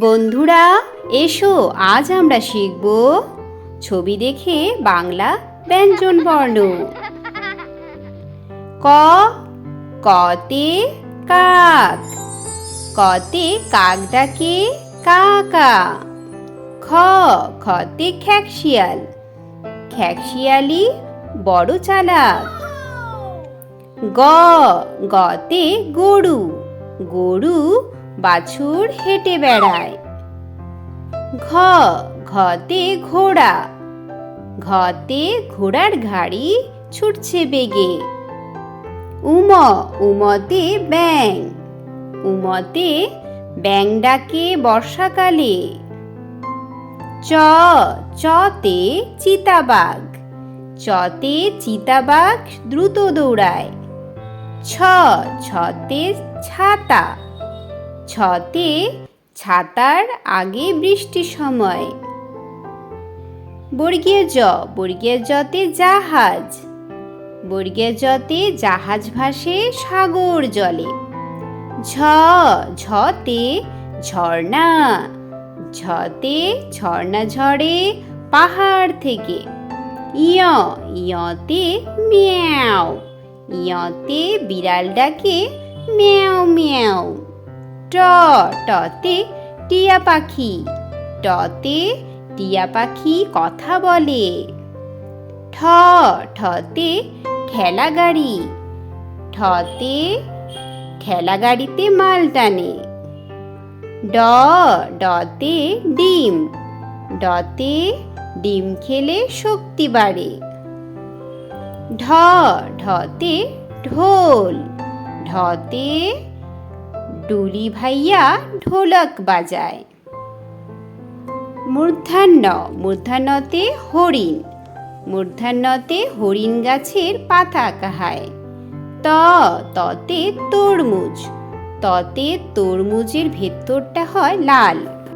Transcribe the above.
বন্ধুরা, এসো, আজ আমরা শিখব ছবি দেখে বাংলা ব্যঞ্জন বর্ণ। ক, কতে কাক। কতে কাক ডাকে কাকা। খ, খতে খ্যাকশিয়াল। খ্যাকশিয়ালি বড় চালাক। গ, গতে গরু। গরু বাছুর হেঁটে বেড়ায়। ঘ, ঘতে ঘোড়া। ঘতে ঘোড়ার গাড়ি ছুটছে বেগে। উম, উমতে ব্যাং উমতে ব্যাং ডাকে বর্ষাকালে। চ, চতে চিতাবাঘ। চতে চিতাবাঘ দ্রুত দৌড়ায়। ছ, ছতে ছাতা। ছতে ছাতার আগে বৃষ্টির সময়। বর্গীয় জ, বর্গীয় জতে জাহাজ। বর্গীয় জতে জাহাজ ভাসে সাগর জলে। ঝ, ঝতে ঝর্ণা। ঝতে ঝর্ণা ঝরে পাহাড় থেকে। ইয়, ইয়তে মিয়াও। ইয়তে বিড়াল ডাকে মিয়াও মিয়াও। ট, টতে টিয়া পাখি। টতে টিয়া পাখি কথা বলে। ঠ, ঠতে ঠেলা গাড়ি। ঠতে ঠেলা গাড়িতে মাল টানে। ড, ডতে ডিম। ডতে ডিম খেলে শক্তি বাড়ে। ঢ, ঢতে ঢোল। ঢতে ডুলি ভাইয়া ঢোলক বাজায়। মূর্ধান্ন মূর্ধান্নতে হরিণ মূর্ধান্নতে হরিণ গাছের পাতা কাহায়। ত, ততে তরমুজ, ততে তরমুজের ভেতরটা হয় লাল।